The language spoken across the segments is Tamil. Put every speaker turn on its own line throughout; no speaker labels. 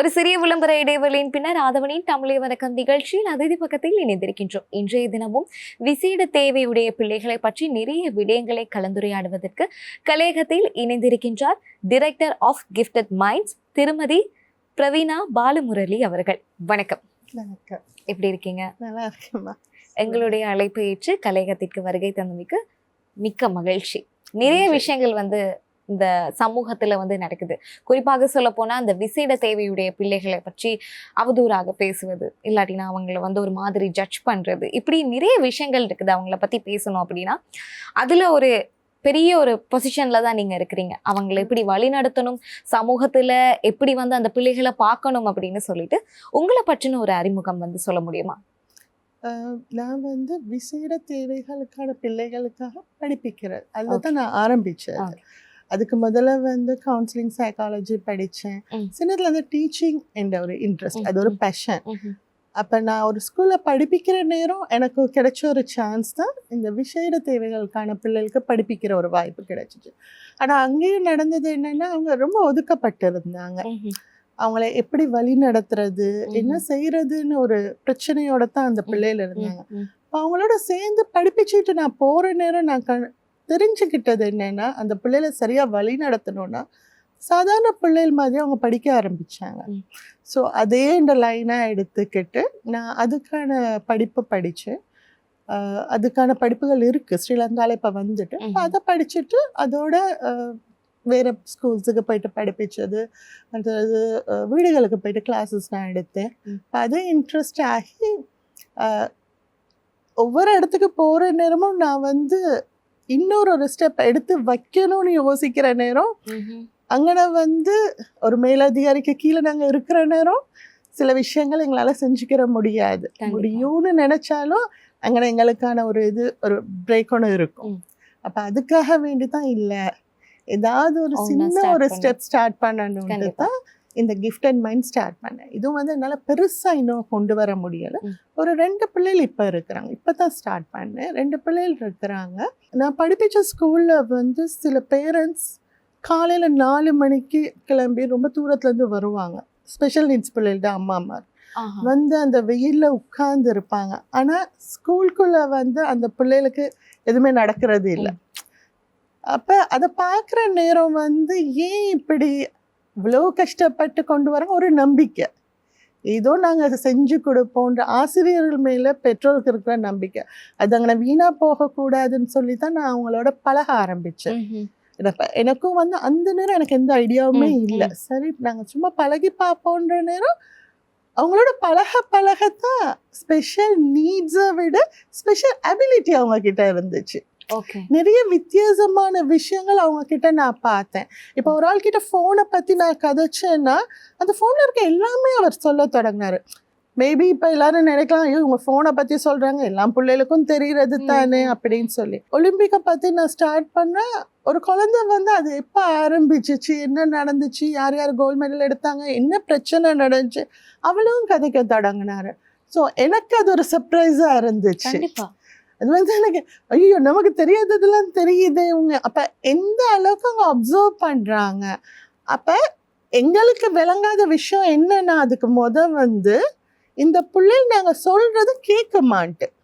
ஒரு சிறிய விளம்பர இடைவெளியின் பின்னர் ஆதவனின் தமிழை வணக்கம் நிகழ்ச்சியில் அதிதி பக்கத்தில் இணைந்திருக்கின்றோம். இன்றைய தினமும் விசேட தேவையுடைய பிள்ளைகளை பற்றி நிறைய விடயங்களை கலந்துரையாடுவதற்கு கலையகத்தில் இணைந்திருக்கின்றார் டிரெக்டர் ஆஃப் கிஃப்டட் மைண்ட்ஸ் திருமதி பிரவீனா பாலமுரளி அவர்கள். வணக்கம்.
வணக்கம்.
எப்படி இருக்கீங்க?
நல்லா இருக்கேம்மா.
எங்களுடைய அழைப்பை ஏற்று கலையகத்திற்கு வருகை தந்தமைக்கு மிக்க மகிழ்ச்சி. நிறைய. விஷயங்கள் வந்து இந்த சமூகத்துல வந்து நடக்குது. குறிப்பாக சொல்ல போனா அந்த விசேட தேவையுடைய பிள்ளைகளை பற்றி அவதூறாக பேசுவது இல்லாட்டினா அவங்கள வந்து ஒரு மாதிரி ஜட்ஜ் பண்றது இப்படி நிறைய விஷயங்கள் இருக்குது. அவங்கள பத்தி பேசணும் அப்படின்னா அதுல ஒரு பெரிய ஒரு பொசிஷன்ல தான் நீங்க இருக்கிறீங்க. அவங்கள எப்படி வழி நடத்தணும் சமூகத்துல எப்படி வந்து அந்த பிள்ளைகளை பார்க்கணும் அப்படின்னு சொல்லிட்டு உங்களை பற்றின ஒரு அறிமுகம் வந்து சொல்ல முடியுமா?
நான் வந்து விசேட தேவைகளுக்கான பிள்ளைகளுக்காக படிப்பிக்கிறேன் அதில் தான் நான் ஆரம்பித்தேன். அதுக்கு முதல்ல வந்து கவுன்சிலிங் சைக்காலஜி படித்தேன். சின்னதுல இருந்து டீச்சிங் என்ற ஒரு இன்ட்ரெஸ்ட் அது ஒரு. பேஷன் அப்போ நான் ஒரு ஸ்கூலில் படிப்பிக்கிற நேரம் எனக்கு கிடைச்ச ஒரு சான்ஸ் தான் இந்த விசேட தேவைகளுக்கான பிள்ளைகளுக்கு படிப்பிக்கிற ஒரு வாய்ப்பு கிடைச்சிச்சு. ஆனால் அங்கேயும் நடந்தது என்னன்னா அவங்க ரொம்ப ஒதுக்கப்பட்டிருந்தாங்க. அவங்கள எப்படி வழி நடத்துறது என்ன செய்யறதுன்னு ஒரு பிரச்சனையோட தான் அந்த பிள்ளைகள் இருந்தாங்க. அவங்களோட சேர்ந்து படிப்பிச்சுட்டு நான் போற நேரம் நான் கண் தெரிஞ்சுக்கிட்டது என்னன்னா அந்த பிள்ளைகளை சரியா வழி நடத்தணும்னா சாதாரண பிள்ளைகள் மாதிரி அவங்க படிக்க ஆரம்பிச்சாங்க
ம்.
ஸோ அதே இந்த லைனாக எடுத்துக்கிட்டு நான் அதுக்கான படிப்பு படித்தேன் அதுக்கான படிப்புகள் இருக்குது ஸ்ரீலங்காவில் இப்போ வந்துட்டு. அதை படிச்சுட்டு அதோட வேற ஸ்கூல்ஸுக்கு போயிட்டு படிப்பிச்சது அஹ், வீடுகளுக்கு போயிட்டு கிளாஸஸ் நான் எடுத்தேன் அது இன்ட்ரெஸ்ட் ஆகி ஒவ்வொரு இடத்துக்கு போகிற நேரமும் நான் வந்து இன்னொரு ஒரு ஸ்டெப் எடுத்து வைக்கணும்னு யோசிக்கிற நேரம் அங்கன வந்து ஒரு மேலதிகாரிக்கு கீழே நாங்கள் இருக்கிற நேரம் சில விஷயங்கள் எங்களால் செஞ்சுக்கிற முடியாது. முடியும்னு நினைச்சாலும் அங்கே எங்களுக்கான ஒரு இது ஒரு பிரேக் ஒன்று இருக்கும். அப்போ அதுக்காக வேண்டி தான் இல்லை ஏதாவது ஒரு சின்ன ஒரு. ஸ்டெப் ஸ்டார்ட்
கண்டிப்பா.
தான் இந்த கிஃப்ட் அண்ட் மைண்ட் ஸ்டார்ட் பண்ணேன். இதுவும் வந்து என்னால் பெருசாக இன்னும் கொண்டு வர முடியலை. ஒரு ரெண்டு பிள்ளைகள் இப்போ இருக்கிறாங்க. இப்போ தான் ஸ்டார்ட் பண்ணேன். ரெண்டு பிள்ளைகள் இருக்கிறாங்க. நான் படிப்பிச்ச ஸ்கூலில் வந்து சில பேரண்ட்ஸ் காலையில் நாலு மணிக்கு கிளம்பி ரொம்ப தூரத்துலேருந்து வருவாங்க. ஸ்பெஷல் நீட்ஸ் பிள்ளைகளோட அம்மா அம்மா. வந்து அந்த வெயிலில் உட்கார்ந்து இருப்பாங்க. ஆனால் ஸ்கூலுக்குள்ளே வந்து அந்த பிள்ளைகளுக்கு எதுவுமே நடக்கிறது இல்லை. அப்போ அதை பார்க்குற நேரம் வந்து ஏன் இப்படி இவ்வளோ கஷ்டப்பட்டு கொண்டு வராங்க ஒரு நம்பிக்கை. ஏதோ நாங்கள் அதை செஞ்சு கொடுப்போன்ற ஆசிரியர்கள் மேலே பெற்றோருக்கு இருக்கிற நம்பிக்கை. அது அங்கே வீணாக போகக்கூடாதுன்னு சொல்லி தான் நான் அவங்களோட பழக ஆரம்பித்தேன் எனக்கு எனக்கும் வந்து அந்த நேரம் எனக்கு எந்த ஐடியாவுமே இல்லை. சரி நாங்கள் சும்மா பழகி பார்ப்போன்ற நேரம் அவங்களோட பழக பழகத்தான் ஸ்பெஷல் நீட்ஸை விட ஸ்பெஷல் அபிலிட்டி அவங்க கிட்ட இருந்துச்சு. நிறைய வித்தியாசமான விஷயங்கள் அவங்க கிட்ட நான் பார்த்தேன். இப்போ ஒரு ஆள் கிட்ட ஃபோனை பற்றி நான் கதைச்சேன்னா அந்த ஃபோனில் இருக்க எல்லாமே அவர் சொல்ல தொடங்கினாரு. மேபி இப்போ எல்லாரும் நினைக்கலாம் ஐயோ இவங்க ஃபோனை பற்றி சொல்கிறாங்க எல்லா பிள்ளைகளுக்கும் தெரிகிறது தானே. அப்படின்னு சொல்லி. ஒலிம்பிக்கை பற்றி நான் ஸ்டார்ட் பண்ணேன் ஒரு குழந்தை வந்து அது எப்போ ஆரம்பிச்சிச்சு என்ன நடந்துச்சு யார் யார் கோல்ட் மெடல் எடுத்தாங்க என்ன பிரச்சனை நடந்துச்சு அவளும் கதைக்க தொடங்கினாரு. ஸோ எனக்கு அது ஒரு சர்ப்ரைஸாக இருந்துச்சு.
கண்டிப்பா.
அது வந்து எனக்கு ஐயோ நமக்கு தெரியாததெல்லாம் தெரியுதே இவங்க. அப்போ எந்த அளவுக்கு அவங்க அப்சர்வ் பண்ணுறாங்க அப்போ எங்களுக்கு விளங்காத விஷயம் என்னன்னா அதுக்கு முத வந்து இந்த பிள்ளைகள் நாங்கள் சொல்றது கேட்க மாட்டேன்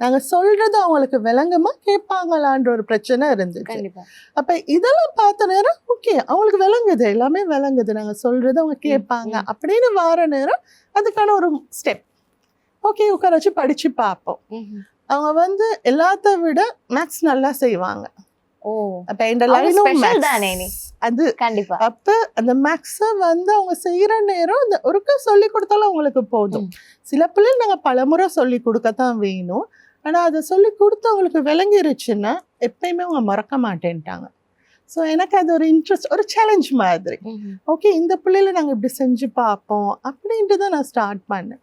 நாங்கள் சொல்றது அவங்களுக்கு விளங்குமா கேட்பாங்களான்ற ஒரு பிரச்சனை இருந்துச்சு. அப்ப இதெல்லாம் பார்த்த நேரம் ஓகே அவங்களுக்கு விளங்குது எல்லாமே விளங்குது. நாங்க சொல்றது அவங்க கேட்பாங்க. அப்படின்னு வார நேரம் அதுக்கான ஒரு ஸ்டெப் ஓகே உட்கார வச்சு படிச்சு பார்ப்போம். அவங்க வந்து எல்லாத்த விட மேக்ஸ் நல்லா செய்வாங்க.
ஓ.
அப்ப இந்த லைனும்? அது
கண்டிப்பா.
அப்ப அந்த மேக்ஸை வந்து அவங்க செய்யற நேரம் அந்த ஒருக்கா சொல்லி கொடுத்தாலும் அவங்களுக்கு போதும். சில பிள்ளைகள் நாங்க பலமுறை சொல்லி கொடுக்கத்தான் வேணும். ஆனா அதை சொல்லி கொடுத்து அவங்களுக்கு விளங்கிருச்சுன்னா எப்பயுமே அவங்க மறக்க மாட்டேன்ட்டாங்க. ஸோ எனக்கு அது ஒரு இன்ட்ரெஸ்ட் ஒரு சேலஞ்ச் மாதிரி. ஓகே இந்த பிள்ளையில நாங்கள் இப்படி செஞ்சு பார்ப்போம் அப்படின்ட்டு தான் நான் ஸ்டார்ட் பண்ணேன்.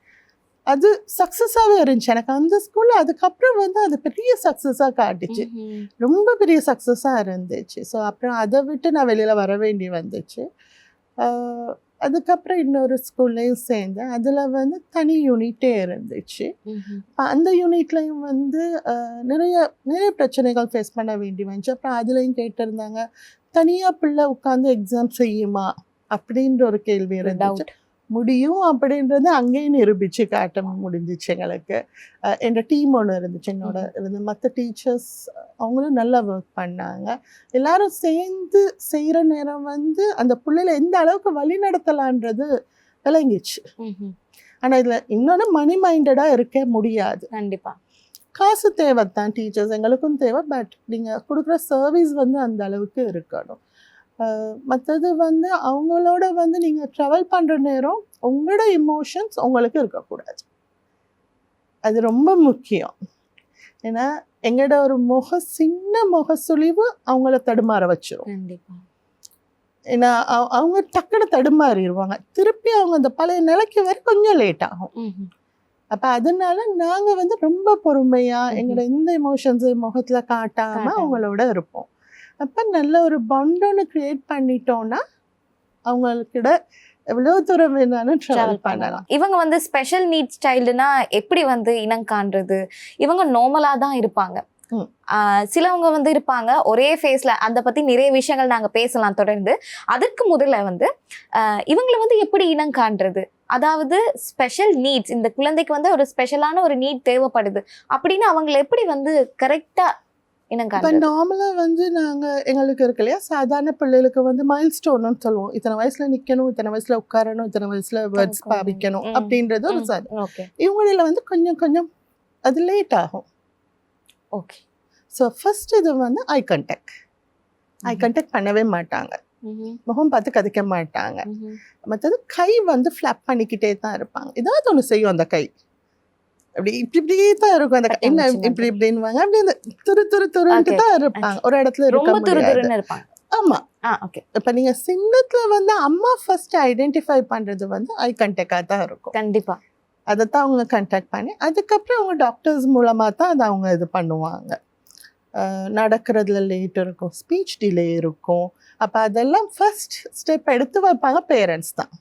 அது சக்ஸஸாகவே இருந்துச்சு. எனக்கு அந்த ஸ்கூலில் அதுக்கப்புறம் வந்து அது பெரிய சக்ஸஸாக காட்டுச்சு. ரொம்ப பெரிய சக்ஸஸாக இருந்துச்சு. ஸோ அப்புறம் அதை விட்டு நான் வெளியில் வர வேண்டி வந்துச்சு. அதுக்கப்புறம் இன்னொரு ஸ்கூல்லையும் சேர்ந்தேன். அதில் வந்து தனி யூனிட்டே இருந்துச்சு. அந்த யூனிட்லையும் வந்து நிறைய நிறைய பிரச்சனைகள் ஃபேஸ் பண்ண வேண்டி வந்துச்சு. அப்புறம் அதுலேயும் கேட்டிருந்தாங்க தனியாக பிள்ளை உட்காந்து எக்ஸாம் செய்யுமா? அப்படின்ற ஒரு கேள்வி இருந்துச்சு. முடியும் அப்படின்றது அங்கேயும் நிரூபிச்சு காட்ட முடிஞ்சிச்சு எங்களுக்கு. என்ற டீம் ஒன்று இருந்துச்சு என்னோட இருந்து மற்ற டீச்சர்ஸ் அவங்களும் நல்லா ஒர்க் பண்ணாங்க. எல்லாரும் சேர்ந்து செய்கிற நேரம் வந்து அந்த பிள்ளைகளை எந்த அளவுக்கு வழி நடத்தலான்றது விளங்கிச்சு. ஆனால் இதில் இன்னொன்று மணி மைண்டடாக இருக்க முடியாது.
கண்டிப்பா.
காசு தேவை தான் டீச்சர்ஸ் எங்களுக்கும் தேவை பட் நீங்கள் கொடுக்குற சர்வீஸ் வந்து அந்த அளவுக்கு இருக்கணும். மற்றது வந்து அவங்களோட வந்து நீங்கள் ட்ராவல் பண்ணுற நேரம் உங்களோட இமோஷன்ஸ் உங்களுக்கு இருக்கக்கூடாது. அது ரொம்ப முக்கியம். ஏன்னா எங்களோட ஒரு முக சின்ன முக சுழிவு அவங்கள தடுமாற வச்சிரும்.
கண்டிப்பா.
ஏன்னா அவ- அவங்க டக்குன்னு தடுமாறிடுவாங்க திருப்பி அவங்க அந்த பழைய நிலைக்கு வர கொஞ்சம் லேட் ஆகும். அப்ப அதனால நாங்க வந்து ரொம்ப பொறுமையா
ம்ஹும்.
எங்களோட எந்த எமோஷன்ஸ் முகத்துல காட்டாம
காட்டாம.
அவங்களோட இருப்போம். அப்ப நல்ல ஒரு பாண்ட் ஒன்று கிரியேட் பண்ணிட்டோம்னா அவங்களுக்கிட எவ்வளவு தூரம் வேணாலும் ட்ராவல்
பண்ணலாம். இவங்க வந்து ஸ்பெஷல் நீட்ஸ் சைல்டுனா எப்படி வந்து இனம் காண்றது? இவங்க நார்மலா தான் இருப்பாங்க. சிலவங்க வந்து இருப்பாங்க ஒரே ஃபேஸ்ல அந்த பத்தி நிறைய விஷயங்கள் நாங்க பேசலாம் தொடர்ந்து. அதற்கு முதல்ல வந்து இவங்களை வந்து எப்படி இனம் காண்றது? அதாவது ஸ்பெஷல் நீட்ஸ் இந்த குழந்தைக்கு வந்து ஒரு ஸ்பெஷலான ஒரு நீட் தேவைப்படுது. அப்படின்னு அவங்களை எப்படி வந்து கரெக்டா இனம்
இப்போ நார்மலாக வந்து நாங்கள் எங்களுக்கு இருக்கு இல்லையா? சாதாரண பிள்ளைகளுக்கு வந்து மைல் ஸ்டோன்னு சொல்லுவோம். இத்தனை வயசுல நிக்கணும் இத்தனை வயசுல உட்காரணும் இத்தனை வயசுல வேர்ட்ஸ். பாவிக்கணும். அப்படின்றது ஒரு
ஓகே.
இவங்களில் வந்து கொஞ்சம் கொஞ்சம் அது லேட் ஆகும்.
ஓகே.
ஸோ ஃபர்ஸ்ட் இது வந்து ஐ கண்டெக்ட் ஐ கண்டெக்ட் பண்ணவே மாட்டாங்க. முகம் பார்த்து கதைக்க மாட்டாங்க. மற்றது கை வந்து ஃப்ளாப் பண்ணிக்கிட்டே தான் இருப்பாங்க. ஏதாவது ஒன்று செய்யும் அந்த கை. அப்படி இப்படி இப்படியே தான் இருக்கும். அந்த. என்ன இப்படி இப்படின்வாங்க அப்படி இந்த துரு துரு துருன்ட்டு. தான் இருப்பாங்க. ஒரு இடத்துல இருக்க
ரொம்ப துரு துருன்னு இருப்பாங்க.
ஆமா.
ஓகே
இப்ப நீங்க சின்னத்துல வந்து அம்மா ஃபர்ஸ்ட் ஐடென்டிஃபை பண்றது வந்து ஐ கண்டெக்டா தான் இருக்கும்.
கண்டிப்பா.
அதை தான் அவங்க கண்டாக்ட் பண்ணி அதுக்கப்புறம் அவங்க டாக்டர்ஸ் மூலமா தான் அதை அவங்க இது பண்ணுவாங்க. நடக்கிறதுல லேட் இருக்கும் ஸ்பீச் டிலே இருக்கும். அப்போ அதெல்லாம் ஃபர்ஸ்ட் ஸ்டெப் எடுத்து வைப்பாங்க பேரண்ட்ஸ் தான்.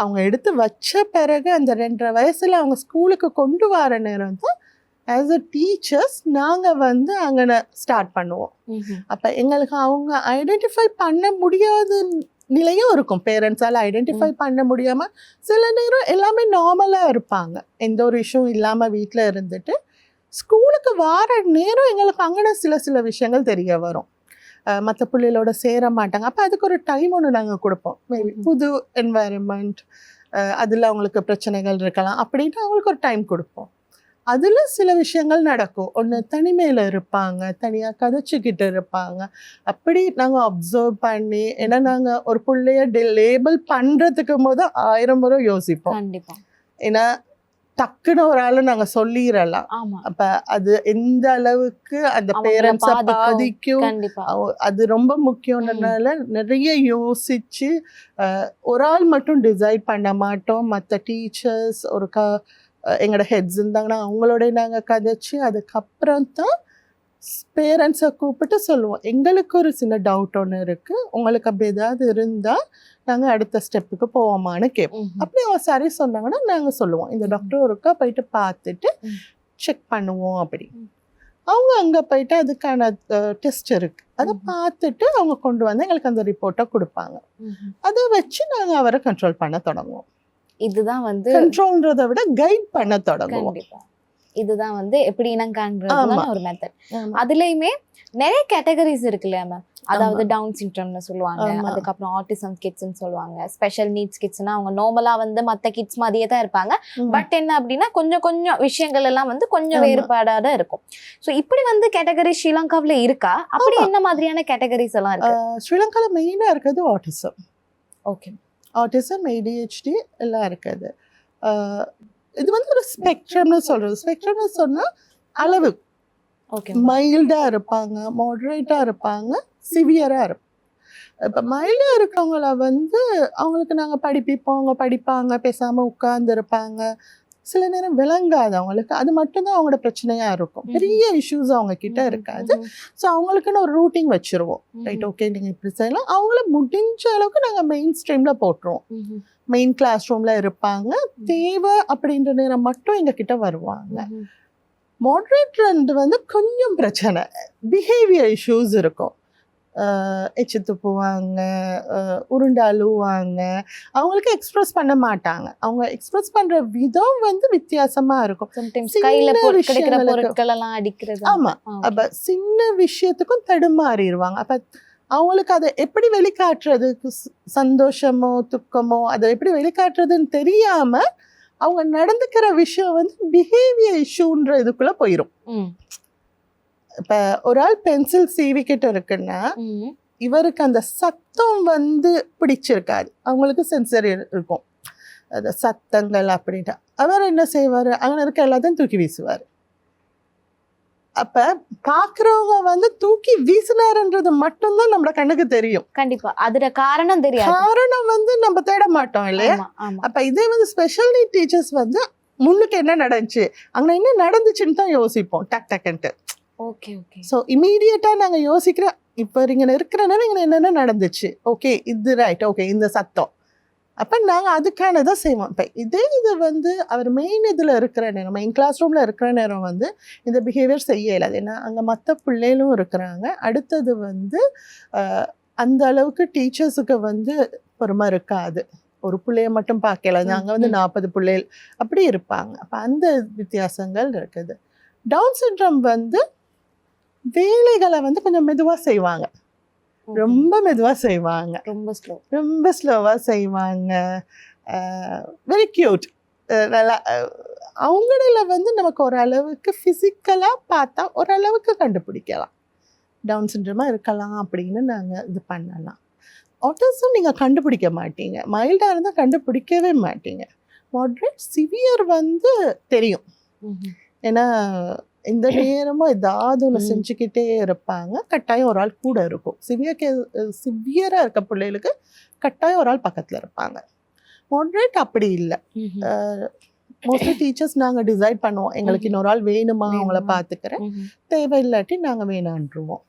அவங்க எடுத்து வச்ச பிறகு அந்த ரெண்டரை வயசுல அவங்க ஸ்கூலுக்கு கொண்டு வர நேரம் தான் ஆஸ் அ டீச்சர்ஸ் நாங்கள் வந்து அங்கே ஸ்டார்ட் பண்ணுவோம். அப்போ எங்களுக்கு அவங்க ஐடென்டிஃபை பண்ண முடியாத நிலையும் இருக்கும். பேரண்ட்ஸால் ஐடென்டிஃபை பண்ண முடியாமல் சில நேரம் எல்லாமே நார்மலாக இருப்பாங்க. எந்த ஒரு இஷ்யூ இல்லாமல் வீட்டில் இருந்துட்டு ஸ்கூலுக்கு வார நேரம் எங்களுக்கு அங்கே சில சில விஷயங்கள் தெரிய வரும். மற்ற பிள்ளைகளோட சேர மாட்டாங்க. அப்போ அதுக்கு ஒரு டைம் ஒன்று நாங்கள் கொடுப்போம். மேபி. புது என்வாயர்மெண்ட் அதில் அவங்களுக்கு பிரச்சனைகள் இருக்கலாம் அப்படின்ட்டு அவங்களுக்கு ஒரு டைம் கொடுப்போம். அதில் சில விஷயங்கள் நடக்கும். ஒன்று தனிமையில் இருப்பாங்க தனியாக கதைச்சிக்கிட்டு இருப்பாங்க. அப்படி நாங்கள் அப்சர்வ் பண்ணி ஏன்னா நாங்கள் ஒரு பிள்ளைய லேபிள் பண்ணுறதுக்கு போது ஆயிரம் முறை யோசிப்போம்.
கண்டிப்பா.
ஏன்னா டக்குன்னு ஒரு ஆளை நாங்கள் சொல்லிடலாம் அப்போ அது எந்த அளவுக்கு அந்த பேரண்ட்ஸை
பாதிக்கும்.
அது ரொம்ப முக்கியம்ன்றனால நிறைய யோசிச்சு ஒரு ஆள் மட்டும் டிசைட் பண்ண மாட்டோம். மற்ற டீச்சர்ஸ் ஒரு க எங்களோட ஹெட்ஸ் இருந்தாங்கன்னா அவங்களோட நாங்கள் கதைச்சு அதுக்கப்புறம் தான் பேரண்ட்ஸை கூப்பிட்டு சொல்லுவோம் எங்களுக்கு ஒரு சின்ன டவுட் ஒன்று இருக்குது உங்களுக்கு அப்படி ஏதாவது இருந்தால் நாங்கள் அடுத்த ஸ்டெப்புக்கு போவோமான்னு கேட்போம். அப்படி அவங்க சரி சொன்னாங்கன்னா நாங்கள் சொல்லுவோம் இந்த. டாக்டர் ஒருக்கா போயிட்டு பார்த்துட்டு. செக் பண்ணுவோம் அப்படி. அவங்க அங்கே போயிட்டு அதுக்கான டெஸ்ட் இருக்கு அதை. பார்த்துட்டு அவங்க கொண்டு வந்து எங்களுக்கு அந்த ரிப்போர்ட்டை கொடுப்பாங்க. அதை வச்சு நாங்கள் அவரை கண்ட்ரோல் பண்ண தொடங்குவோம்
இதுதான் வந்து
கண்ட்ரோல்ன்றதை விட கைட் பண்ண தொடங்குவோம்
இதுதான் வந்து எப்படி இனம் காண்றதுக்கான
ஆமா.
ஒரு மெத்தட். அதுலயுமே நிறைய கேட்டகரிஸ் இருக்குல்ல மேம் அதாவது டவுன் சிண்ட்ரம்னு சொல்லுவாங்க. அதுக்கப்புறம் ஆட்டிசம் கிட்ஸ்னு சொல்லுவாங்க ஸ்பெஷல் நீட்ஸ் கிட்ஸ்னா அவங்க நார்மலா வந்து மத்த கிட்ஸ் மாதிரியே தான் இருப்பாங்க. பட் என்ன அப்படின்னா கொஞ்சம் கொஞ்சம் விஷயங்கள் எல்லாம் வந்து கொஞ்சம். வேறுபாடா தான் இருக்கும் சோ இப்படி வந்து கேட்டகரி ஸ்ரீலங்காவுல இருக்கா அப்படி. என்ன மாதிரியான கேட்டகரிஸ் எல்லாம் இருக்கு
ஸ்ரீலங்காவில் மெயினாக இருக்கிறது ஆட்டிசம்
ஓகே
ஆட்டிசம் ஏடிஹெச்டி எல்லாம் இருக்குது இது வந்து ஒரு ஸ்பெக்ட்ரம்னு சொல்கிறது ஸ்பெக்ட்ரம்னு சொன்னால் அளவு.
ஓகே
மைல்டாக இருப்பாங்க மாடரேட்டாக இருப்பாங்க சிவியராக இருப்பாங்க இப்போ மைல்டாக இருக்கவங்கள வந்து அவங்களுக்கு நாங்கள் படிப்பிப்போம். அவங்க படிப்பாங்க பேசாமல் உட்கார்ந்து இருப்பாங்க. சில நேரம் விளங்காது அவங்களுக்கு. அது மட்டும்தான் அவங்களோட பிரச்சனையாக இருக்கும். பெரிய இஷ்யூஸ் அவங்க கிட்ட இருக்காது. ஸோ அவங்களுக்குன்னு ஒரு ரூட்டிங் வச்சிருவோம். ரைட் ஓகே நீங்கள் இப்படி செய்யலாம். அவங்கள முடிஞ்ச அளவுக்கு நாங்கள் மெயின் ஸ்ட்ரீமில் போட்டுருவோம் மெயின் கிளாஸ் ரூமில் இருப்பாங்க தேவை அப்படின்ற நேரம் மட்டும் எங்ககிட்ட வருவாங்க. மாடரேட் ரெண்டு வந்து கொஞ்சம் பிரச்சனை. பிஹேவியர் இஷ்யூஸ் இருக்கும். எச்சு துப்புவாங்க உருண்டு அழுவாங்க அவங்களுக்கு எக்ஸ்பிரஸ் பண்ண மாட்டாங்க. அவங்க எக்ஸ்பிரஸ் பண்ற விதம் வந்து வித்தியாசமா இருக்கும்.
அடிக்கிறது
ஆமா. அப்ப சின்ன விஷயத்துக்கும் தடுமாறிடுவாங்க. அப்ப அவங்களுக்கு அதை எப்படி வெளிக்காட்டுறது? சந்தோஷமோ துக்கமோ அதை எப்படி வெளிக்காட்டுறதுன்னு தெரியாம அவங்க நடந்துக்கிற விஷயம் வந்து பிஹேவியர் இஷ்யூன்ற இதுக்குள்ள போயிடும் இப்ப ஒரு ஆள் பென்சில் சீவிக்கிட்டு இருக்குன்னா இவருக்கு அந்த சத்தம் வந்து பிடிச்சிருக்காது. அவங்களுக்கு சென்சரி இருக்கும். அந்த சத்தங்கள் அப்படின்ட்டு. அவர் என்ன செய்வார்? அங்கே இருக்க எல்லாத்தையும் தூக்கி வீசுவார். அப்ப பார்க்குறவங்க வந்து தூக்கி வீசினாருன்றது மட்டும்தான் நம்மளோட கண்ணுக்கு தெரியும்.
கண்டிப்பா. அதுல காரணம் தெரியாது.
காரணம் வந்து நம்ம தேட மாட்டோம் இல்லையா? அப்ப இதே வந்து ஸ்பெஷல் டீச்சர்ஸ் வந்து முன்னுக்கு என்ன நடந்துச்சு? அங்க என்ன நடந்துச்சுன்னு தான் யோசிப்போம். டக் டக்குன்ட்டு.
Okay okay.
ஸோ இமீடியட்டாக நாங்கள் யோசிக்கிறோம் இப்போ இங்கே இருக்கிற நேரம் இங்கே என்னென்ன நடந்துச்சு? ஓகே இது ரைட் ஓகே இந்த சத்தம். அப்போ நாங்கள் அதுக்கானதை செய்வோம். இப்போ இதே இது வந்து அவர் மெயின் இதில் இருக்கிற நேரம் மெயின் கிளாஸ் ரூமில் இருக்கிற நேரம் வந்து இந்த பிஹேவியர் செய்ய இயலாது. ஏன்னா அங்கே மற்ற பிள்ளைகளும் இருக்கிறாங்க. அடுத்தது வந்து அந்த அளவுக்கு டீச்சர்ஸுக்கு வந்து பொறுமை இருக்காது. ஒரு பிள்ளைய மட்டும் பார்க்கல. அங்கே வந்து. நாற்பது பிள்ளைகள் அப்படி இருப்பாங்க. அப்போ அந்த வித்தியாசங்கள் இருக்குது. டவுன் சிண்ட்ரம் வந்து வேலைகளை வந்து கொஞ்சம் மெதுவாக செய்வாங்க. ரொம்ப மெதுவாக செய்வாங்க.
ரொம்ப ஸ்லோ
ரொம்ப ஸ்லோவாக செய்வாங்க. வெரி க்யூட் நல்லா அஹ், அவங்கள வந்து நமக்கு ஓரளவுக்கு ஃபிசிக்கலாக பார்த்தா ஓரளவுக்கு கண்டுபிடிக்கலாம். டவுன் சிண்ட்ரமாக இருக்கலாம் அப்படின்னு நாங்கள் இது பண்ணலாம். ஆட்டிசம் நீங்கள் கண்டுபிடிக்க மாட்டீங்க. மைல்டாக இருந்தால் கண்டுபிடிக்கவே மாட்டீங்க. மாட்ரேட் சிவியர் வந்து தெரியும். ஏன்னா இந்த நேரமும் ஏதாவது ஒன்று. செஞ்சுக்கிட்டே இருப்பாங்க. கட்டாயம் ஒரு ஆள் கூட இருக்கும். சிவியர் கே சிவியராக இருக்க பிள்ளைகளுக்கு கட்டாயம் ஒரு ஆள் பக்கத்தில் இருப்பாங்க. மாட்ரேட் அப்படி இல்லை. மோஸ்ட்லி டீச்சர்ஸ் நாங்கள் டிசைட் பண்ணுவோம். எங்களுக்கு. இன்னொரு ஆள் வேணுமா அவங்கள? பார்த்துக்கிறேன் தேவை இல்லாட்டி நாங்கள் வேணான்றுவோம்.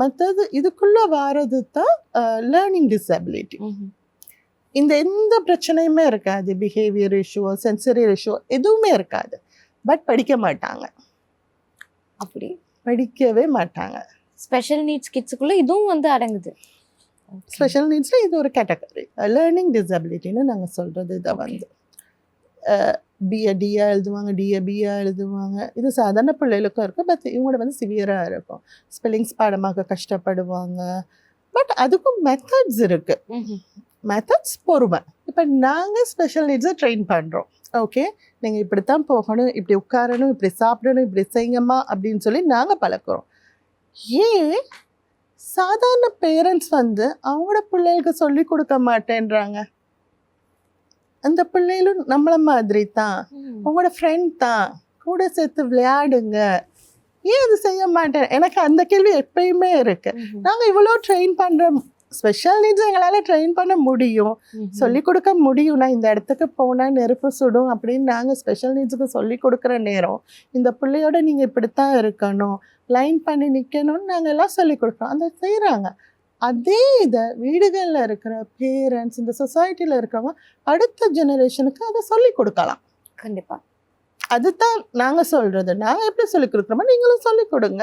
மற்றது இதுக்குள்ளே வாரது தான் லேர்னிங் டிசபிலிட்டி இந்த எந்த பிரச்சனையுமே இருக்காது. பிஹேவியர் இஷ்யூ சென்சரி இஷ்யூ எதுவுமே இருக்காது. பட் படிக்க மாட்டாங்க.
அப்படி.
படிக்கவே மாட்டாங்க.
ஸ்பெஷல் நீட்ஸ் கிட்ஸுக்குள்ள இதுவும் வந்து அடங்குது.
ஸ்பெஷல் நீட்ஸில் இது ஒரு கேட்டகரி லேர்னிங் டிசபிலிட்டின்னு நாங்கள் சொல்கிறது இதை. வந்து. பிஏ டிஏ எழுதுவாங்க டிஏ பிஏ எழுதுவாங்க. இது சாதாரண பிள்ளைகளுக்கும் இருக்குது பட் இவங்களோட வந்து சிவியராக இருக்கும். ஸ்பெல்லிங்ஸ் பாடமாக கஷ்டப்படுவாங்க. பட் அதுக்கும் மெத்தட்ஸ் இருக்குது. மெத்தட்ஸ் பொறுமை. இப்போ நாங்கள் ஸ்பெஷல் நீட்ஸை ட்ரெயின் பண்ணுறோம் ஓகே நீங்கள் இப்படி தான் போகணும் இப்படி உட்காரணும் இப்படி சாப்பிடணும் இப்படி செய்யுங்கம்மா அப்படின்னு சொல்லி நாங்கள் பழக்கிறோம் ஏன்? சாதாரண பேரண்ட்ஸ் வந்து அவங்களோட பிள்ளைகளுக்கு சொல்லி கொடுக்க மாட்டேன்றாங்க. அந்த பிள்ளைகளும் நம்மள மாதிரி தான். உங்களோட ஃப்ரெண்ட் தான். கூட சேர்த்து விளையாடுங்க. ஏன் அது செய்ய மாட்டேன்? எனக்கு அந்த கேள்வி எப்பயுமே இருக்கு. நாங்கள் இவ்வளோ ட்ரெயின் பண்ணுறோம் ஸ்பெஷல் நீட்ஸ் எங்களால் ட்ரெயின் பண்ண முடியும்.
ம்ஹும்.
சொல்லி கொடுக்க முடியும் நான் இந்த இடத்துக்கு போனால் நெருப்பு சுடும் அப்படின்னு நாங்கள் ஸ்பெஷல் நீட்ஸுக்கு சொல்லி கொடுக்குற நேரம் இந்த பிள்ளையோட நீங்கள் இப்படித்தான் இருக்கணும் லைன் பண்ணி நிற்கணும்னு நாங்கள் எல்லாம் சொல்லி கொடுக்குறோம். அந்த செய்கிறாங்க அதே இதை வீடுகளில் இருக்கிற பேரண்ட்ஸ் இந்த சொசைட்டியில் இருக்கிறவங்க அடுத்த ஜெனரேஷனுக்கு அதை சொல்லி கொடுக்கலாம்.
கண்டிப்பா.
அதுதான் நாங்கள் சொல்கிறது நாங்கள் எப்படி சொல்லி கொடுக்குறோமோ நீங்களும் சொல்லி கொடுங்க.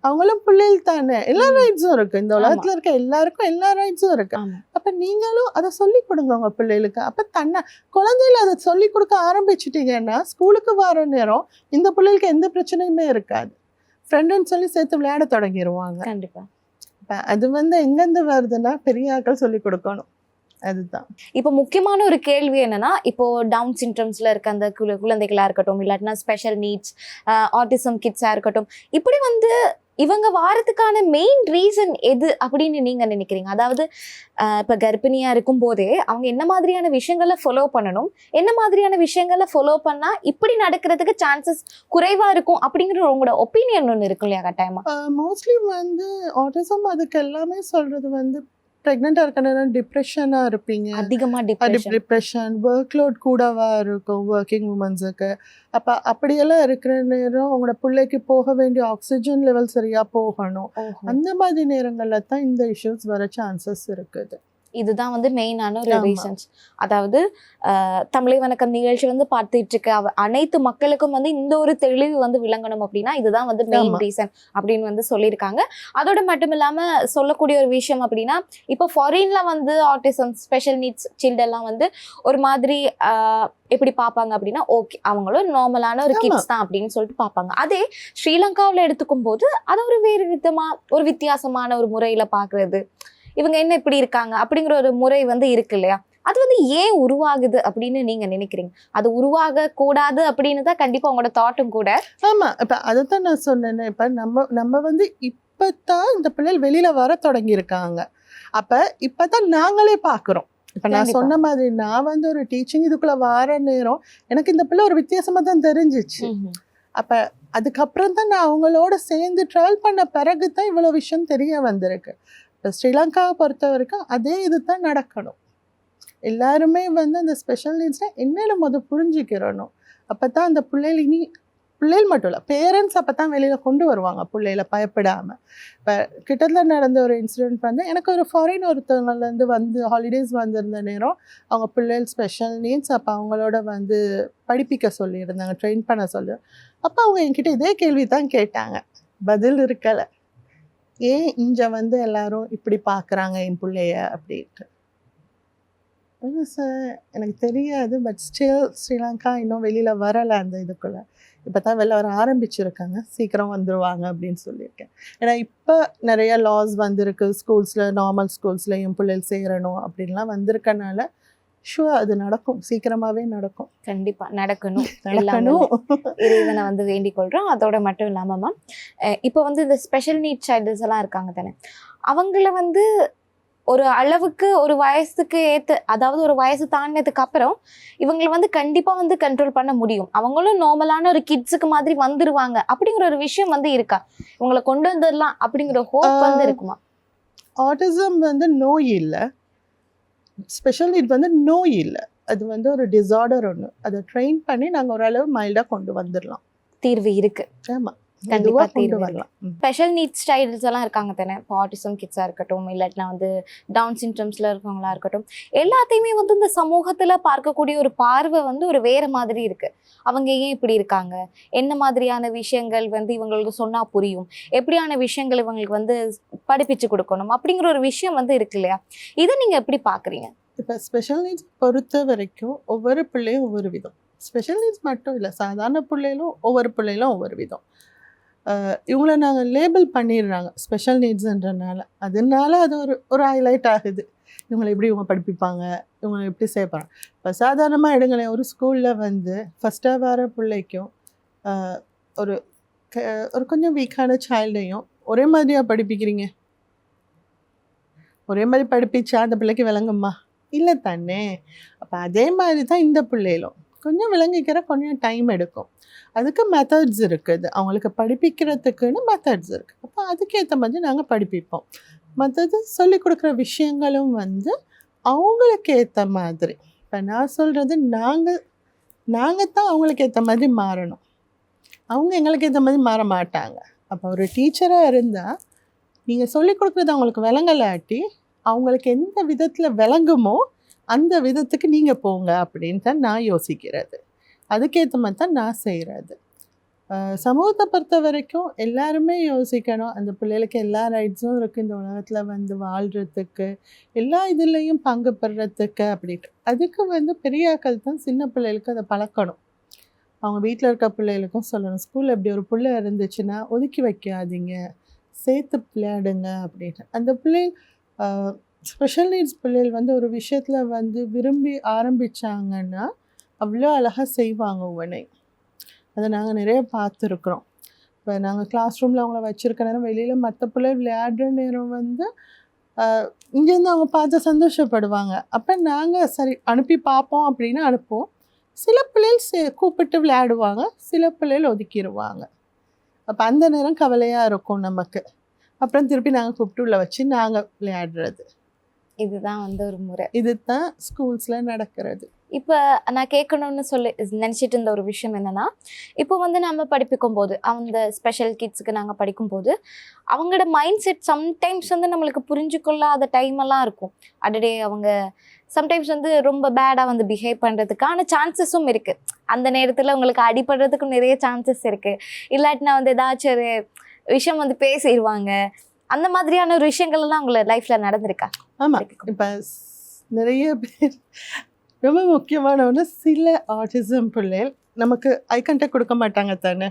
அவங்களும் பிள்ளைகள் தானே. எல்லா. ரைட்ஸும் இருக்கு. இந்த. உலகத்துல இருக்க எல்லாருக்கும் எல்லா ரைட்ஸும் இருக்கு. அப்ப நீங்களும் அதை சொல்லி கொடுங்க உங்க பிள்ளைகளுக்கு. அப்ப தன்னை குழந்தையில அதை சொல்லி கொடுக்க ஆரம்பிச்சிட்டீங்கன்னா ஸ்கூலுக்கு வர நேரம் இந்த பிள்ளைகளுக்கு எந்த பிரச்சனையுமே இருக்காது. ஃப்ரெண்டுன்னு சொல்லி சேர்த்து விளையாட தொடங்கிடுவாங்க
கண்டிப்பா.
அது வந்து எங்கேருந்து வருதுன்னா பெரிய ஆட்கள் சொல்லி கொடுக்கணும். அதுதான்.
இப்போ முக்கியமான ஒரு கேள்வி என்னன்னா இப்போ டவுன் சிண்ட்ரம்ஸ்ல இருக்க அந்த குழ- குழந்தைகளா இருக்கட்டும் இல்லாட்டினா ஸ்பெஷல் நீட்ஸ் ஆட்டிசம் கிட்ஸா இருக்கட்டும் இப்படி வந்து இவங்க வாரத்துக்கான மெயின் ரீசன் எது அப்படின்னு நீங்க நினைக்கிறீங்க? அதாவது இப்ப கர்ப்பிணியா இருக்கும் போதே அவங்க என்ன மாதிரியான விஷயங்களை ஃபாலோ பண்ணணும்? என்ன மாதிரியான விஷயங்களை ஃபாலோ பண்ணா இப்படி நடக்கிறதுக்கு சான்சஸ் குறைவா இருக்கும் அப்படிங்கிற உங்களோட ஒப்பீனியன் ஒன்று இருக்கும் இல்லையா கட்டாயமா?
மோஸ்ட்லி வந்து ஆட்டிசம் அதுக்கு எல்லாமே சொல்றது வந்து ப்ரெக்னெண்ட்டாக இருக்க நேரம் டிப்ரெஷனாக இருப்பீங்க.
அதிகமா டிப்ரெஷன்
டிப்ரெஷன் ஒர்க் லோட் கூடவா இருக்கும் ஒர்க்கிங் உமன்ஸுக்கு அப்போ அப்படியெல்லாம் இருக்கிற நேரம் உங்களோட பிள்ளைக்கு போக வேண்டிய ஆக்சிஜன் லெவல் சரியாக போகணும். அந்த மாதிரி நேரங்களில் தான் இந்த இஷ்யூஸ் வர சான்சஸ் இருக்குது.
இதுதான் வந்து மெயினான ஒரு. ரீசன்ஸ் அதாவது தமிழை வணக்கம் நிகழ்ச்சி வந்து பார்த்துட்டு இருக்க அவ- அனைத்து மக்களுக்கும் வந்து இந்த ஒரு தெளிவு வந்து விளங்கணும் அப்படின்னா இதுதான் வந்து மெயின். ரீசன் அப்படின்னு வந்து சொல்லியிருக்காங்க அதோட மட்டும் இல்லாம சொல்லக்கூடிய ஒரு விஷயம் அப்படின்னா இப்போ ஃபாரின்ல வந்து ஆட்டிசம் ஸ்பெஷல் நீட்ஸ் சில்ட்ரெல்லாம் வந்து ஒரு மாதிரி ஆஹ், எப்படி பார்ப்பாங்க அப்படின்னா ஓகே அவங்களும் நார்மலான ஒரு. கிட்ஸ் தான் அப்படின்னு சொல்லிட்டு பார்ப்பாங்க அதே ஸ்ரீலங்காவில் எடுத்துக்கும் போது அதை ஒரு வேறு விதமா ஒரு வித்தியாசமான ஒரு முறையில பார்க்கிறது இவங்க என்ன இப்படி இருக்காங்க அப்படிங்கிற ஒரு முறை வந்து இருக்கு இல்லையா? அது வந்து ஏன் உருவாகுது அப்படின்னு நீங்க நினைக்கிறீங்க? அது உருவாக கூடாது அப்படின்னு தான் கண்டிப்பா உங்களோட தாட்டும் கூட
ஆமா இப்ப அதைத்தான் நான் சொன்னேன் இப்ப நம்ம நம்ம வந்து இப்பதான் இந்த பிள்ளைகள் வெளியில வர தொடங்கி இருக்காங்க அப்ப இப்பதான் நாங்களே பாக்குறோம் இப்ப நான். சொன்ன மாதிரி நான் வந்து ஒரு டீச்சிங் இதுக்குள்ள வார நேரம் எனக்கு இந்த பிள்ளை ஒரு வித்தியாசமா தான் தெரிஞ்சிச்சு. அப்ப அதுக்கப்புறம் தான் நான் அவங்களோட சேர்ந்து ட்ராவல் பண்ண பிறகு தான் இவ்வளவு விஷயம் தெரிய வந்திருக்கு. ஸ்ரீலங்காவை பொறுத்த வரைக்கும் அதே இது தான் நடக்கணும். எல்லாருமே வந்து அந்த ஸ்பெஷல் நீட்ஸை என்னென்ன முத புரிஞ்சுக்கிறணும். அப்போ தான் அந்த பிள்ளைகள் இனி பிள்ளைகள் மட்டும் இல்லை பேரண்ட்ஸ் அப்போ தான் வெளியில் கொண்டு வருவாங்க பிள்ளைகளை பயப்படாமல் இப்போ கிட்டத்தில் நடந்த ஒரு இன்சிடென்ட் வந்து எனக்கு ஒரு ஃபாரின் ஒருத்தவங்கலேருந்து வந்து ஹாலிடேஸ் வந்திருந்த நேரம் அவங்க பிள்ளைகள் ஸ்பெஷல் நீட்ஸ் அப்போ அவங்களோட வந்து படிப்பிக்க சொல்லியிருந்தாங்க ட்ரெயின் பண்ண சொல்லி. அப்போ அவங்க என்கிட்ட இதே கேள்வி தான் கேட்டாங்க. பதில் இருக்கலை. ஏன் இங்கே வந்து எல்லாரும் இப்படி பார்க்குறாங்க என் பிள்ளைய அப்படின்ட்டு? சார் எனக்கு தெரியாது பட் ஸ்டில் ஸ்ரீலங்கா இன்னும் வெளியில் வரலை அந்த இதுக்குள்ளே. இப்போ தான் வெளில வர ஆரம்பிச்சிருக்காங்க. சீக்கிரம் வந்துருவாங்க அப்படின்னு சொல்லியிருக்கேன். ஏன்னா இப்போ நிறைய லாஸ் வந்திருக்கு. ஸ்கூல்ஸில் நார்மல் ஸ்கூல்ஸ்லையும் பிள்ளைகள் சேரணும் அப்படின்லாம் வந்திருக்கனால ஷுவர் அது நடக்கும். சீக்கிரமாகவே நடக்கும்.
கண்டிப்பா. நடக்கணும்.
நடக்கணும்.
இறைவனை வந்து வேண்டிக் கொள்றோம் அதோட மட்டும் இல்லாம மேம் இப்போ வந்து இந்த ஸ்பெஷல் நீட் சைல்ட்ஸ் எல்லாம் இருக்காங்க தானே? அவங்கள வந்து ஒரு அளவுக்கு ஒரு வயசுக்கு ஏத்து அதாவது ஒரு வயசு தாண்டினதுக்கு அப்புறம் இவங்களை வந்து கண்டிப்பா வந்து கண்ட்ரோல் பண்ண முடியும். அவங்களும் நார்மலான ஒரு கிட்ஸுக்கு மாதிரி வந்துருவாங்க. அப்படிங்கிற ஒரு விஷயம் வந்து இருக்கா? இவங்களை கொண்டு வந்துடலாம் அப்படிங்கிற ஹோப் வந்து இருக்குமா?
ஆட்டிசம் வந்து நோய் இல்லை. ஸ்பெஷல் நீட் வந்து நோய் இல்லை. அது வந்து ஒரு டிசார்டர் ஒன்று அதை ட்ரெயின் பண்ணி நாங்கள் ஓரளவு மைல்டாக கொண்டு வந்துடலாம்
தீர்வு இருக்கு.
ஆமாம்
கண்டிப்பா
மெதுவாக கொண்டு வரலாம்.
ஸ்பெஷல் நீட்ஸ் சைல்ட்ஸ் எல்லாம் இருக்காங்க தானே? இப்போ ஆட்டிசம் கிட்ஸாக இருக்கட்டும் இல்லாட்டினா வந்து டவுன் சிம்டம்ஸில் இருக்கவங்களா இருக்கட்டும் எல்லாத்தையுமே வந்து இந்த சமூகத்தில் பார்க்கக்கூடிய ஒரு பார்வை வந்து ஒரு வேற மாதிரி இருக்கு. அவங்க ஏன் இப்படி இருக்காங்க? என்ன மாதிரியான விஷயங்கள் வந்து இவங்களுக்கு சொன்னா புரியும்? எப்படியான விஷயங்கள் இவங்களுக்கு வந்து படிப்பிச்சு கொடுக்கணும்? அப்படிங்கிற ஒரு விஷயம் வந்து இருக்கு இல்லையா? இதை நீங்க எப்படி பாக்குறீங்க
இப்போ ஸ்பெஷல் நீட்ஸ் பொறுத்த வரைக்கும் ஒவ்வொரு பிள்ளையும் ஒவ்வொரு விதம். ஸ்பெஷல் நீட்ஸ் மட்டும் இல்லை சாதாரண பிள்ளைகளும் ஒவ்வொரு பிள்ளைகளும் ஒவ்வொரு விதம். இவங்கள நாங்கள் லேபிள் பண்ணிடுறாங்க. ஸ்பெஷல் நீட்ஸுன்றனால அதனால அது ஒரு ஒரு ஹைலைட் ஆகுது. இவங்களை எப்படி இவங்க படிப்பிப்பாங்க? இவங்களை எப்படி சேர்ப்பாங்க இப்போ சாதாரணமாக எடுங்களேன் ஒரு ஸ்கூலில் வந்து ஃபஸ்ட்டாக வர பிள்ளைக்கும் ஒரு ஒரு கொஞ்சம் வீக்கான சைல்டையும் ஒரே மாதிரியாக படிப்பிக்கிறீங்க? ஒரே மாதிரி படிப்பிச்சா அந்த பிள்ளைக்கு விளங்குமா? இல்லை தானே. அப்போ அதே மாதிரி தான் இந்த பிள்ளைகளும் கொஞ்சம் விளங்கிக்கிற கொஞ்சம் டைம் எடுக்கும். அதுக்கு மெத்தட்ஸ் இருக்குது. அவங்களுக்கு படிப்பிக்கிறதுக்குன்னு மெத்தட்ஸ் இருக்குது அப்போ அதுக்கேற்ற மாதிரி நாங்கள் படிப்பிப்போம். மற்றது சொல்லிக் கொடுக்குற விஷயங்களும் வந்து அவங்களுக்கு ஏற்ற மாதிரி. இப்போ நான் சொல்கிறது நாங்கள் நாங்கள் தான் அவங்களுக்கு ஏற்ற மாதிரி மாறணும். அவங்க எங்களுக்கு ஏற்ற மாதிரி மாற மாட்டாங்க. அப்போ ஒரு டீச்சராக இருந்தால் நீங்கள் சொல்லிக் கொடுக்குறது அவங்களுக்கு விளங்கலாட்டி அவங்களுக்கு எந்த விதத்தில் விளங்குமோ அந்த விதத்துக்கு நீங்கள் போங்க அப்படின்னு தான் நான் யோசிக்கிறது. அதுக்கேற்ற மாதிரி தான் நான் செய்கிறது சமூகத்தை பொறுத்த வரைக்கும் எல்லாருமே யோசிக்கணும். அந்த பிள்ளைகளுக்கு எல்லா ரைட்ஸும் இருக்குது இந்த உலகத்தில் வந்து வாழ்கிறதுக்கு எல்லா இதுலேயும் பங்கு பெறத்துக்கு அப்படின்ட்டு. அதுக்கு வந்து பெரியாக்கள் தான் சின்ன பிள்ளைகளுக்கு அதை பழக்கணும். அவங்க வீட்டில் இருக்க பிள்ளைகளுக்கும் சொல்லணும். ஸ்கூலில் இப்படி ஒரு பிள்ளை இருந்துச்சுன்னா ஒதுக்கி வைக்காதீங்க. சேர்த்து விளையாடுங்க அப்படின்னு அந்த பிள்ளை ஸ்பெஷல் நீட்ஸ் பிள்ளைகள் வந்து ஒரு விஷயத்தில் வந்து விரும்பி ஆரம்பிச்சாங்கன்னா அவ்வளோ அழகாக செய்வாங்க உடனே அதை நாங்கள் நிறைய பார்த்துருக்குறோம். இப்போ நாங்கள் கிளாஸ் ரூமில் அவங்கள வச்சுருக்க நேரம் வெளியில் மற்ற பிள்ளை விளையாடுற நேரம் வந்து இங்கேருந்து அவங்க பார்த்து சந்தோஷப்படுவாங்க. அப்போ நாங்கள் சரி அனுப்பி பார்ப்போம் அப்படின்னு அனுப்புவோம். சில பிள்ளைகள் சே கூப்பிட்டு விளையாடுவாங்க. சில பிள்ளைகள் ஒதுக்கிடுவாங்க அப்போ அந்த நேரம் கவலையாக இருக்கும் நமக்கு. அப்புறம் திருப்பி நாங்கள் கூப்பிட்டு உள்ள வச்சு நாங்கள் விளையாடுறது.
இதுதான் வந்து ஒரு முறை.
இதுதான் ஸ்கூல்ஸ்ல நடக்கிறது.
இப்போ நான் கேட்கணும்னு சொல்லி நினச்சிட்டு இருந்த ஒரு விஷயம் என்னன்னா இப்போ வந்து நம்ம படிப்பிக்கும் போது அந்த ஸ்பெஷல் கிட்ஸுக்கு நாங்கள் படிக்கும்போது அவங்களோட மைண்ட் செட் சம்டைம்ஸ் வந்து நம்மளுக்கு புரிஞ்சுக்கொள்ளாத டைம் எல்லாம் இருக்கும். அடடே அவங்க சம்டைம்ஸ் வந்து ரொம்ப பேடாக வந்து பிஹேவ் பண்ணுறதுக்கான சான்சஸும் இருக்குது அந்த நேரத்தில் உங்களுக்கு அடிபடுறதுக்கும் நிறைய சான்சஸ் இருக்குது இல்லாட்டினா வந்து ஏதாச்சும் ஒரு விஷயம் வந்து பேசிடுவாங்க அந்த மாதிரியான ஒரு விஷயங்கள் எல்லாம் உங்களை லைஃப்பில் நடந்திருக்கா?
ஆமா.
படிக்கும்
இப்போ நிறைய பேர் ரொம்ப முக்கியமான ஒன்று சில ஆட்டிசம் பிள்ளைகள் நமக்கு ஐ கண்டக்ட் கொடுக்க மாட்டாங்க தானே.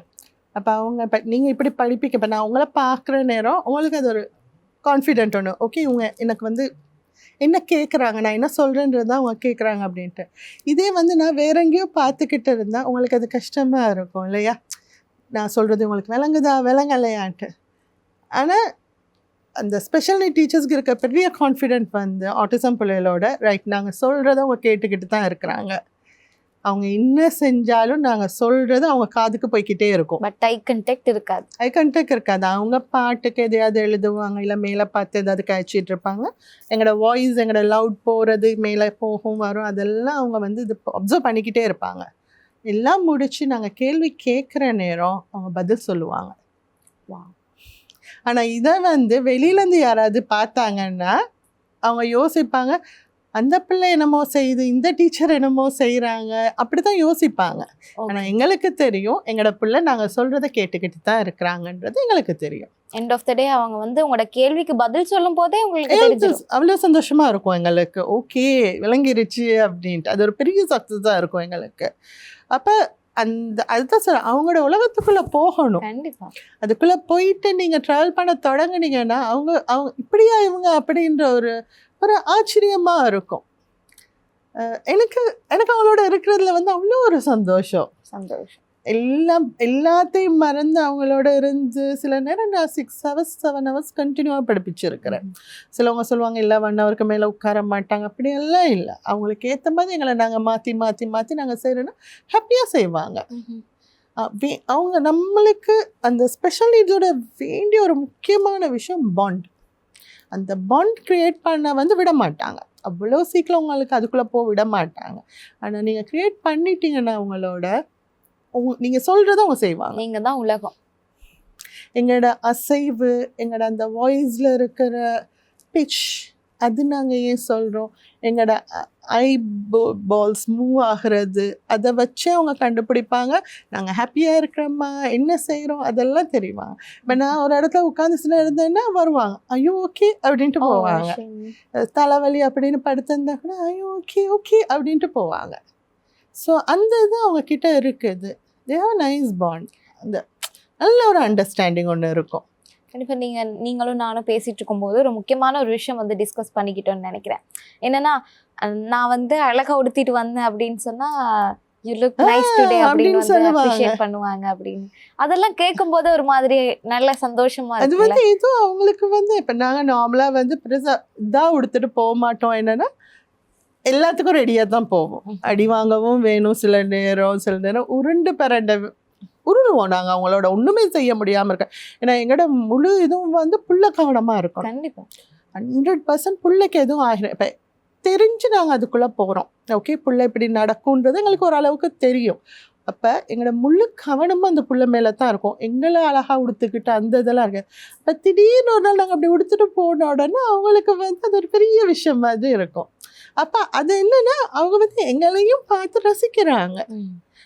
அப்போ அவங்க இப்போ நீங்கள் இப்படி படிப்பிக்க இப்போ நான் உங்களை பார்க்குற நேரம் உங்களுக்கு அது ஒரு கான்ஃபிடென்ட் ஒன்று ஓகே இவங்க எனக்கு வந்து என்ன கேட்குறாங்க நான் என்ன சொல்கிறேன்றது தான் அவங்க கேட்குறாங்க அப்படின்ட்டு. இதே வந்து நான் வேற எங்கேயோ பார்த்துக்கிட்டு இருந்தால் உங்களுக்கு அது கஷ்டமாக இருக்கும் இல்லையா? நான் சொல்கிறது உங்களுக்கு விளங்குதா? விளங்கலையான்ட்டு. ஆனால் அந்த ஸ்பெஷல் நீட் டீச்சர்ஸ்க்கு இருக்க பெரிய கான்ஃபிடென்ட் வந்து ஆட்டிசம் பிள்ளைகளோட ரைட் நாங்கள் சொல்கிறத அவங்க கேட்டுக்கிட்டு தான் இருக்கிறாங்க. அவங்க என்ன செஞ்சாலும் நாங்கள் சொல்கிறது அவங்க காதுக்கு போய்க்கிட்டே இருக்கும்.
பட் ஐ கண்டெக்ட் இருக்காது.
ஐ கண்டெக்ட் இருக்காது. அவங்க பாட்டுக்கு எதையாவது எழுதுவாங்க இல்லை மேலே பார்த்து ஏதாவது காய்ச்சிட்டு இருப்பாங்க. எங்களோட வாய்ஸ் எங்களோட லவுட் போகிறது மேலே போகும் வரும் அதெல்லாம் அவங்க வந்து இது அப்சர்வ் பண்ணிக்கிட்டே இருப்பாங்க. எல்லாம் முடிச்சு நாங்கள் கேள்வி கேட்குற நேரம் அவங்க பதில் சொல்லுவாங்க.
Wow.
ஆனால் இதை வந்து வெளியிலேருந்து யாராவது பார்த்தாங்கன்னா அவங்க யோசிப்பாங்க அந்த பிள்ளை என்னமோ செய்யுது இந்த டீச்சர் என்னமோ செய்கிறாங்க அப்படி தான் யோசிப்பாங்க ஆனால் எங்களுக்கு தெரியும் எங்களோட பிள்ளை நாங்கள் சொல்கிறத கேட்டுக்கிட்டு தான் இருக்கிறாங்கன்றது எங்களுக்கு தெரியும்.
எண்ட் ஆஃப் த டே அவங்க வந்து உங்களோட கேள்விக்கு பதில் சொல்லும் போதே உங்களுக்கு
அவ்வளோ சந்தோஷமா இருக்கும் எங்களுக்கு. ஓகே விளங்கிருச்சு அப்படின்ட்டு. அது ஒரு பெரிய சக்ஸஸாக இருக்கும் எங்களுக்கு. அப்போ அந்த அதுதான் சார் அவங்களோட உலகத்துக்குள்ளே போகணும்.
கண்டிப்பா.
அதுக்குள்ளே போயிட்டு நீங்கள் ட்ராவல் பண்ண தொடங்குனீங்கன்னா அவங்க அவங்க இப்படியா இவங்க அப்படின்ற ஒரு ஒரு ஆச்சரியமாக இருக்கும். எனக்கு எனக்கு அவங்களோட இருக்கிறதுல வந்து அவ்வளோ ஒரு சந்தோஷம்.
சந்தோஷம்.
எல்லாம் எல்லாத்தையும் மறந்து அவங்களோட இருந்து சில நேரம் நான் சிக்ஸ் ஹவர்ஸ் செவன் ஹவர்ஸ் கண்டினியூவாக படிப்பிச்சிருக்கிறேன். சிலவங்க சொல்லுவாங்க இல்லை ஒன் ஹவருக்கு மேலே உட்கார மாட்டாங்க. அப்படியெல்லாம் இல்லை. அவங்களுக்கு ஏற்ற மாதிரி எங்களை நாங்கள் மாற்றி மாற்றி மாற்றி நாங்கள் செய்கிறோன்னா ஹாப்பியாக செய்வாங்க. அவங்க நம்மளுக்கு அந்த ஸ்பெஷல் நீட்ஸோட வேண்டிய ஒரு முக்கியமான விஷயம் பாண்ட் அந்த பாண்ட் க்ரியேட் பண்ண வந்து விட மாட்டாங்க. அவ்வளோ சீக்கிரம் உங்களுக்கு அதுக்குள்ளே போக விட மாட்டாங்க. ஆனால் நீங்கள் க்ரியேட் பண்ணிட்டீங்கன்னா அவங்களோட நீங்கள் சொல்கிறத அவங்க செய்வாங்க.
நீங்க தான் உலகம்.
எங்களோட அசைவு எங்களோட அந்த வாய்ஸில் இருக்கிற பிச் அது நாங்கள் ஏன் சொல்கிறோம் எங்களோட ஐ பால்ஸ் மூவ் ஆகிறது அதை வச்சு அவங்க கண்டுபிடிப்பாங்க. நாங்கள் ஹாப்பியாக இருக்கிறோமா? என்ன செய்கிறோம் அதெல்லாம் தெரிவாங்க. இப்போ நான் ஒரு இடத்துல உட்காந்து சில இருந்தேன்னா வருவாங்க. ஐயோ ஓகே அப்படின்ட்டு போவாங்க. தலைவலி அப்படின்னு படுத்திருந்தா கூட ஐயோ ஓகே ஓகே அப்படின்ட்டு போவாங்க. ஸோ அந்த இது அவங்க கிட்ட இருக்குது தேவ் நைஸ் பாண்ட் அந்த நல்ல ஒரு அண்டர்ஸ்டாண்டிங் ஒன்று இருக்கும்.
கண்டிப்பா நீங்க நீங்களும் நானும் பேசிட்டு இருக்கும்போது ஒரு முக்கியமான ஒரு விஷயம் வந்து டிஸ்கஸ் பண்ணிக்கிட்டோம்னு நினைக்கிறேன். என்னன்னா நான் வந்து அழகா உடுத்திட்டு வந்தேன் அப்படின்னு சொன்னா யூ லுக் நைஸ் டுடே அப்படின்னு வந்து. அப்ரிஷியேட் பண்ணுவாங்க அப்படின்னு. அதெல்லாம் கேட்கும்போது ஒரு மாதிரி நல்ல சந்தோஷமா
அது வந்து இதுவும் அவங்களுக்கு வந்து இப்போ நாங்கள் நார்மலாக வந்து பெருசாக இதாக உடுத்துட்டு போக மாட்டோம். என்னன்னா எல்லாத்துக்கும் ரெடியாக தான் போவோம். அடி வாங்கவும் வேணும் சில நேரம் சில நேரம் உருண்டு பிறண்ட உருளுவோம் நாங்கள் அவங்களோட. ஒன்றுமே செய்ய முடியாமல் இருக்க. ஏன்னா எங்களோட முழு இதுவும் வந்து புள்ள கவனமாக இருக்கும்
கண்டிப்பா.
ஹண்ட்ரட் பர்சன்ட் பிள்ளைக்கு எதுவும் ஆகிடும் இப்போ தெரிஞ்சு நாங்கள் அதுக்குள்ளே போகிறோம் ஓகே புள்ள இப்படி நடக்கும்ன்றது எங்களுக்கு ஓரளவுக்கு தெரியும். அப்போ எங்களோட முழு கவனமும் அந்த புள்ள மேலே தான் இருக்கும். எங்களை அழகாக உடுத்துக்கிட்டு அந்த இதெல்லாம் இருக்கு அப்போ திடீர்னு ஒரு நாள் நாங்கள் அப்படி உடுத்துட்டு போன உடனே அவங்களுக்கு வந்து அது ஒரு பெரிய விஷயம் மாதிரி இருக்கும். அப்போ அது என்னன்னா அவங்க வந்து எங்களையும் பார்த்து ரசிக்கிறாங்க.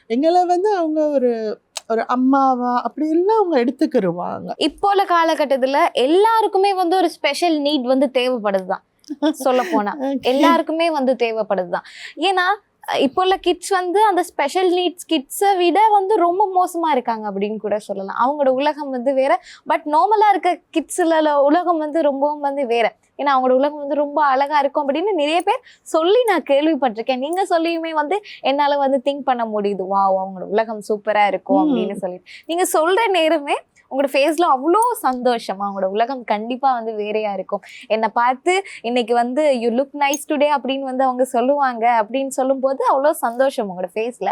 எங்களை வந்து அவங்க ஒரு ஒரு அம்மாவா அப்படி எல்லாம் அவங்க எடுத்துக்கிருவாங்க.
இப்போ உள்ள காலகட்டத்துல எல்லாருக்குமே வந்து ஒரு ஸ்பெஷல் நீட் வந்து தேவைப்படுதுதான். சொல்ல போனா எல்லாருக்குமே வந்து தேவைப்படுதுதான். ஏன்னா அஹ் இப்போ உள்ள கிட்ஸ் வந்து அந்த ஸ்பெஷல் நீட்ஸ் கிட்ஸை விட வந்து ரொம்ப மோசமா இருக்காங்க அப்படின்னு கூட சொல்லலாம். அவங்களோட உலகம் வந்து வேற. பட் நார்மலா இருக்க கிட்ஸ்ல உலகம் வந்து ரொம்பவும் வந்து வேற. ஏன்னா அவங்களோட உலகம் வந்து ரொம்ப அழகா இருக்கும் அப்படின்னு நிறைய பேர் சொல்லி நான் கேள்விப்பட்டிருக்கேன். நீங்க சொல்லியுமே வந்து என்னால வந்து திங்க் பண்ண முடியுது. வாவ் அவங்களோட உலகம் சூப்பரா இருக்கும். அப்படின்னு சொல்லிட்டு. நீங்க சொல்ற நேரமே உங்களோட ஃபேஸில் அவ்வளோ சந்தோஷம் அவங்களோட உலகம் கண்டிப்பாக வந்து வேறையாக இருக்கும். என்னை பார்த்து இன்னைக்கு வந்து யூ லுக் நைஸ் டுடே அப்படின்னு வந்து அவங்க சொல்லுவாங்க அப்படின்னு சொல்லும்போது அவ்வளோ சந்தோஷம் உங்களோட ஃபேஸில்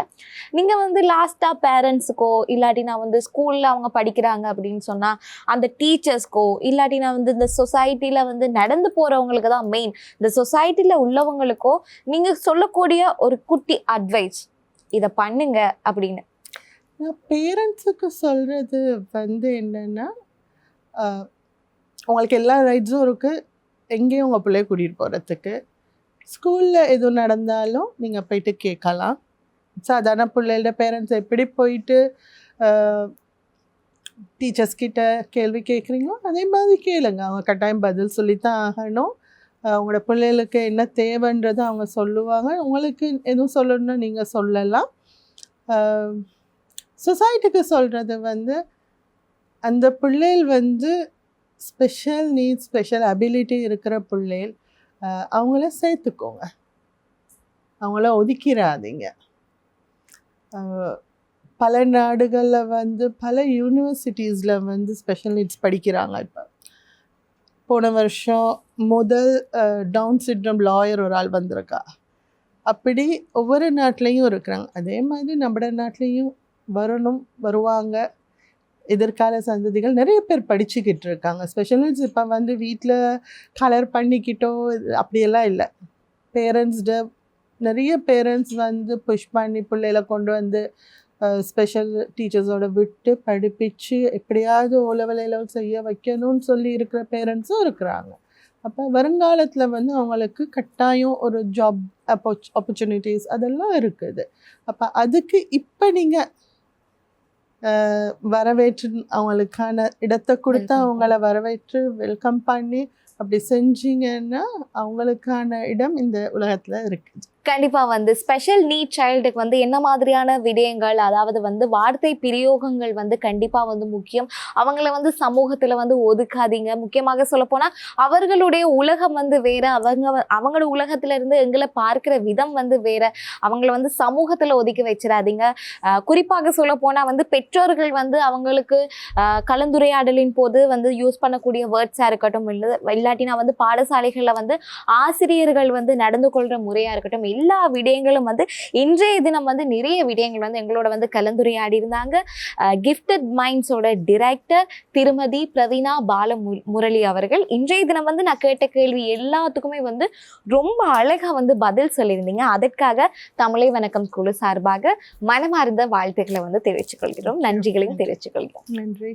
நீங்கள் வந்து லாஸ்ட்டாக பேரண்ட்ஸுக்கோ இல்லாட்டி நான் வந்து ஸ்கூலில் அவங்க படிக்கிறாங்க அப்படின்னு சொன்னால் அந்த டீச்சர்ஸ்க்கோ இல்லாட்டி நான் வந்து இந்த சொசைட்டியில் வந்து நடந்து போகிறவங்களுக்கு தான் மெயின் இந்த சொசைட்டியில் உள்ளவங்களுக்கோ நீங்கள் சொல்லக்கூடிய ஒரு குட்டி அட்வைஸ் இதை பண்ணுங்க அப்படின்னு.
நான் பேரண்ட்ஸுக்கு சொல்கிறது வந்து என்னென்னா உங்களுக்கு எல்லா ரைட்ஸும் இருக்குது எங்கேயும் உங்கள் பிள்ளைய கூட்டிகிட்டு போகிறதுக்கு ஸ்கூலில் எதுவும் நடந்தாலும் நீங்கள் போயிட்டு கேட்கலாம். சாதாரண பிள்ளைகளோட பேரண்ட்ஸ் எப்படி போயிட்டு டீச்சர்ஸ் கிட்ட கேள்வி கேட்குறீங்களோ அதே மாதிரி கேளுங்க. அவங்க கட்டாயம் பதில் சொல்லித்தான் ஆகணும். உங்களோட பிள்ளைகளுக்கு என்ன தேவைன்றதை அவங்க சொல்லுவாங்க. உங்களுக்கு எதுவும் சொல்லணும்னா நீங்கள் சொல்லலாம். சொசைட்டிக்கு சொல்கிறது வந்து அந்த பிள்ளைகள் வந்து ஸ்பெஷல் நீட்ஸ் ஸ்பெஷல் அபிலிட்டி இருக்கிற பிள்ளைகள் அவங்கள சேர்த்துக்கோங்க. அவங்கள ஒதுக்கிடாதீங்க பல நாடுகளில் வந்து பல யூனிவர்சிட்டிஸில் வந்து ஸ்பெஷல் நீட்ஸ் படிக்கிறாங்க இப்போ. போன வருஷம் முதல் டவுன் சிட்ரம் லாயர் ஒரு ஆள் வந்திருக்கா. அப்படி ஒவ்வொரு நாட்டிலையும் இருக்கிறாங்க. அதே மாதிரி நம்ம நாட்டிலையும் வரணும் வருவாங்க. எதிர்கால சந்ததிகள் நிறைய பேர் படிச்சுக்கிட்டு இருக்காங்க. ஸ்பெஷலிஸ்ட் இப்போ வந்து வீட்டில் கலர் பண்ணிக்கிட்டோ இது அப்படியெல்லாம் இல்லை. பேரண்ட்ஸ்ட நிறைய பேரண்ட்ஸ் வந்து புஷ் பண்ணி பிள்ளைகளை கொண்டு வந்து ஸ்பெஷல் டீச்சர்ஸோட விட்டு படிப்பிச்சு எப்படியாவது ஓலவலையில் செய்ய வைக்கணும்னு சொல்லி இருக்கிற பேரண்ட்ஸும் இருக்கிறாங்க. அப்போ வருங்காலத்தில் வந்து அவங்களுக்கு கட்டாயம் ஒரு ஜாப் ஆப்பர்ச்சுனிட்டிஸ் அதெல்லாம் இருக்குது. அப்போ அதுக்கு இப்போ நீங்கள் வரவேற்று அவங்களுக்கான இடத்தை கொடுத்து. அவங்கள வரவேற்று வெல்கம் பண்ணி அப்படி செஞ்சீங்கன்னா அவங்களுக்கான இடம் இந்த உலகத்தில் இருக்குது
கண்டிப்பாக வந்து ஸ்பெஷல் நீட் சைல்டுக்கு வந்து என்ன மாதிரியான விடயங்கள் அதாவது வந்து வார்த்தை பிரயோகங்கள் வந்து கண்டிப்பாக வந்து முக்கியம். அவங்கள வந்து சமூகத்தில் வந்து ஒதுக்காதீங்க. முக்கியமாக சொல்லப்போனால் அவர்களுடைய உலகம் வந்து வேறு அவங்க அவங்களோட உலகத்திலேருந்து எங்களை பார்க்கிற விதம் வந்து வேற. அவங்கள வந்து சமூகத்தில் ஒதுக்கி வச்சிடாதீங்க. குறிப்பாக சொல்லப்போனால் வந்து பெற்றோர்கள் வந்து அவங்களுக்கு கலந்துரையாடலின் போது வந்து யூஸ் பண்ணக்கூடிய வேர்ட்ஸாக இருக்கட்டும் இல்லை இல்லாட்டினா வந்து பாடசாலைகளில் வந்து ஆசிரியர்கள் வந்து நடந்து கொள்கிற முறையாக இருக்கட்டும் எல்லா விடயங்களும் வந்து இன்றைய தினம் வந்து நிறைய விடயங்கள் வந்து எங்களோட வந்து கலந்துரையாடி இருந்தாங்க. கிஃப்டட் மைண்ட்ஸோட டிரெக்டர் திருமதி பிரவீனா பால முரளி அவர்கள். இன்றைய தினம் வந்து நான் கேட்ட கேள்வி எல்லாத்துக்குமே வந்து ரொம்ப அழகா வந்து பதில் சொல்லியிருந்தீங்க. அதற்காக தமிழை வணக்கம் குழு சார்பாக மனமார்ந்த வாழ்த்துக்களை வந்து தெரிவித்துக் கொள்கிறோம். நன்றிகளையும் தெரிவித்துக் கொள்கிறோம்.
நன்றி.